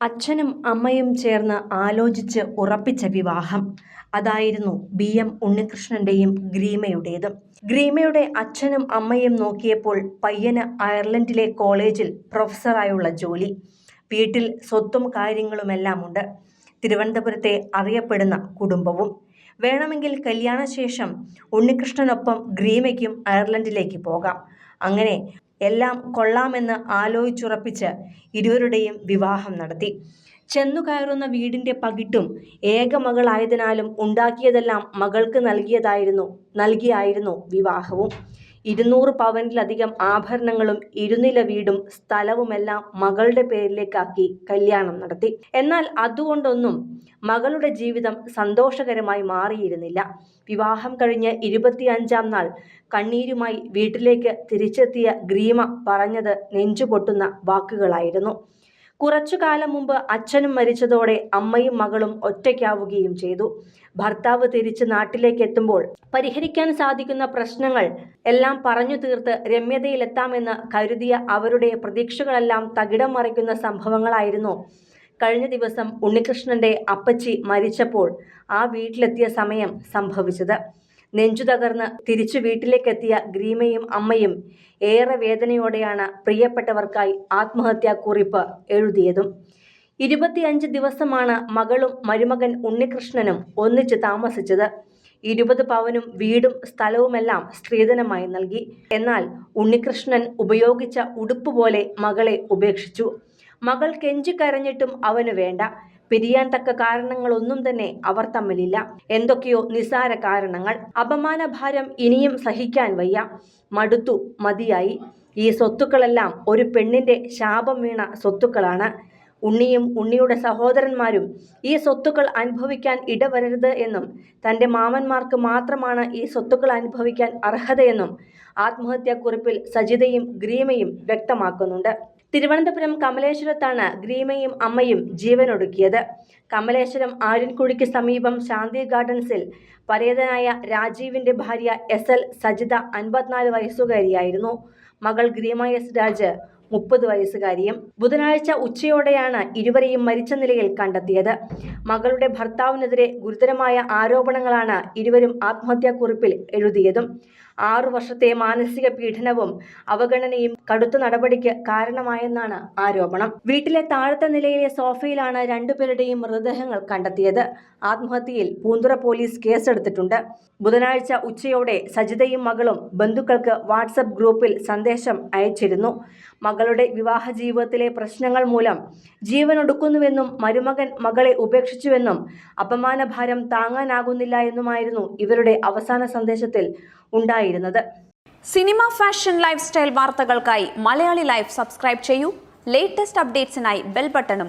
അച്ഛനും അമ്മയും ചേർന്ന് ആലോചിച്ച് ഉറപ്പിച്ച വിവാഹം. അതായിരുന്നു ബി എം ഉണ്ണികൃഷ്ണന്റെയും ഗ്രീമയുടേതും. ഗ്രീമയുടെ അച്ഛനും അമ്മയും നോക്കിയപ്പോൾ പയ്യന് അയർലൻഡിലെ കോളേജിൽ പ്രൊഫസറായുള്ള ജോലി. വീട്ടിൽ സ്വത്തും കാര്യങ്ങളുമെല്ലാം ഉണ്ട് തിരുവനന്തപുരത്തെ അറിയപ്പെടുന്ന കുടുംബവും. വേണമെങ്കിൽ കല്യാണശേഷം ഉണ്ണികൃഷ്ണനൊപ്പം ഗ്രീമയ്ക്കും അയർലൻഡിലേക്ക് പോകാം. അങ്ങനെ എല്ലാം കൊള്ളാമെന്ന് ആലോചിച്ചുറപ്പിച്ച് ഇരുവരുടെയും വിവാഹം നടത്തി. ചെന്നു കയറുന്ന വീടിന്റെ പകിട്ടും ഏക മകളായതിനാലും ഉണ്ടാക്കിയതെല്ലാം മകൾക്ക് നൽകിയതായിരുന്നു നൽകിയായിരുന്നു വിവാഹവും. ഇരുന്നൂറ് പവനിലധികം ആഭരണങ്ങളും ഇരുനില വീടും സ്ഥലവുമെല്ലാം മകളുടെ പേരിലേക്കാക്കി കല്യാണം നടത്തി. എന്നാൽ അതുകൊണ്ടൊന്നും മകളുടെ ജീവിതം സന്തോഷകരമായി മാറിയിരുന്നില്ല. വിവാഹം കഴിഞ്ഞ് ഇരുപത്തിയഞ്ചാം നാൾ കണ്ണീരുമായി വീട്ടിലേക്ക് തിരിച്ചെത്തിയ ഗ്രീമ പറഞ്ഞത് നെഞ്ചുപൊട്ടുന്ന വാക്കുകളായിരുന്നു. കുറച്ചു കാലം മുമ്പ് അച്ഛനും മരിച്ചതോടെ അമ്മയും മകളും ഒറ്റയ്ക്കാവുകയും ചെയ്തു. ഭർത്താവ് തിരിച്ച് നാട്ടിലേക്ക് എത്തുമ്പോൾ പരിഹരിക്കാൻ സാധിക്കുന്ന പ്രശ്നങ്ങൾ എല്ലാം പറഞ്ഞു തീർത്ത് രമ്യതയിലെത്താമെന്ന് കരുതിയ അവരുടെ പ്രതീക്ഷകളെല്ലാം തകിടം മറിക്കുന്ന സംഭവങ്ങളായിരുന്നു. കഴിഞ്ഞ ദിവസം ഉണ്ണികൃഷ്ണന്റെ അപ്പച്ചി മരിച്ചപ്പോൾ ആ വീട്ടിലെത്തിയ സമയം സംഭവിച്ചത്. നെഞ്ചു തകർന്ന് തിരിച്ചു വീട്ടിലേക്കെത്തിയ ഗ്രീമയും അമ്മയും ഏറെ വേദനയോടെയാണ് പ്രിയപ്പെട്ടവർക്കായി ആത്മഹത്യാക്കുറിപ്പ് എഴുതിയതും. ഇരുപത്തിയഞ്ച് ദിവസമാണ് മകളും മരുമകൻ ഉണ്ണികൃഷ്ണനും ഒന്നിച്ച് താമസിച്ചത്. ഇരുപത് പവനും വീടും സ്ഥലവുമെല്ലാം സ്ത്രീധനമായി നൽകി. എന്നാൽ ഉണ്ണികൃഷ്ണൻ ഉപയോഗിച്ച ഉടുപ്പ് പോലെ മകളെ ഉപേക്ഷിച്ചു. മകൾ കെഞ്ചി കരഞ്ഞിട്ടും അവന് വേണ്ട. പിരിയാൻ തക്ക കാരണങ്ങളൊന്നും തന്നെ അവർ തമ്മിലില്ല. എന്തൊക്കെയോ നിസാര കാരണങ്ങൾ. അപമാന ഭാരം ഇനിയും സഹിക്കാൻ വയ്യ. മടുത്തു മതിയായി. ഈ സ്വത്തുക്കളെല്ലാം ഒരു പെണ്ണിന്റെ ശാപം വീണ സ്വത്തുക്കളാണ്. ഉണ്ണിയും ഉണ്ണിയുടെ സഹോദരന്മാരും ഈ സ്വത്തുക്കൾ അനുഭവിക്കാൻ ഇടവരരുത് എന്നും തന്റെ മാമന്മാർക്ക് മാത്രമാണ് ഈ സ്വത്തുക്കൾ അനുഭവിക്കാൻ അർഹതയെന്നും ആത്മഹത്യാക്കുറിപ്പിൽ സജിതയും ഗ്രീമയും വ്യക്തമാക്കുന്നുണ്ട്. തിരുവനന്തപുരം കമലേശ്വരത്താണ് ഗ്രീമയും അമ്മയും ജീവനൊടുക്കിയത്. കമലേശ്വരം ആര്യൻകുഴിക്ക് സമീപം ശാന്തി ഗാർഡൻസിൽ പരേതനായ രാജീവിന്റെ ഭാര്യ എസ് എൽ സജിത അൻപത്തിനാല് വയസ്സുകാരിയായിരുന്നു. മകൾ ഗ്രീമ എസ് രാജ് മുപ്പത് വയസ്സുകാരിയും ബുധനാഴ്ച ഉച്ചയോടെയാണ് ഇരുവരെയും മരിച്ച നിലയിൽ കണ്ടെത്തിയത്. മകളുടെ ഭർത്താവിനെതിരെ ഗുരുതരമായ ആരോപണങ്ങളാണ് ഇരുവരും ആത്മഹത്യാക്കുറിപ്പിൽ എഴുതിയതും. ആറു വർഷത്തെ മാനസിക പീഡനവും അവഗണനയും കടുത്ത നടപടിക്ക് കാരണമായെന്നാണ് ആരോപണം. വീട്ടിലെ താഴത്തെ നിലയിലെ സോഫയിലാണ് രണ്ടുപേരുടെയും മൃതദേഹങ്ങൾ കണ്ടെത്തിയത്. ആത്മഹത്യയിൽ പൂന്തുറ പോലീസ് കേസെടുത്തിട്ടുണ്ട്. ബുധനാഴ്ച ഉച്ചയോടെ സജിതയും മകളും ബന്ധുക്കൾക്ക് വാട്സപ്പ് ഗ്രൂപ്പിൽ സന്ദേശം അയച്ചിരുന്നു. മകളുടെ വിവാഹ ജീവിതത്തിലെ പ്രശ്നങ്ങൾ മൂലം ജീവൻ ഒടുക്കുന്നുവെന്നും മരുമകൻ മകളെ ഉപേക്ഷിച്ചുവെന്നും അപമാനഭാരം താങ്ങാനാകുന്നില്ല എന്നുമായിരുന്നു ഇവരുടെ അവസാന സന്ദേശത്തിൽ ഉണ്ടായിരുന്നത്. സിനിമ ഫാഷൻ ലൈഫ് സ്റ്റൈൽ വാർത്തകൾക്കായി മലയാളി ലൈഫ് സബ്സ്ക്രൈബ് ചെയ്യൂ. ലേറ്റസ്റ്റ് അപ്ഡേറ്റ്സിനായി ബെൽ ബട്ടണും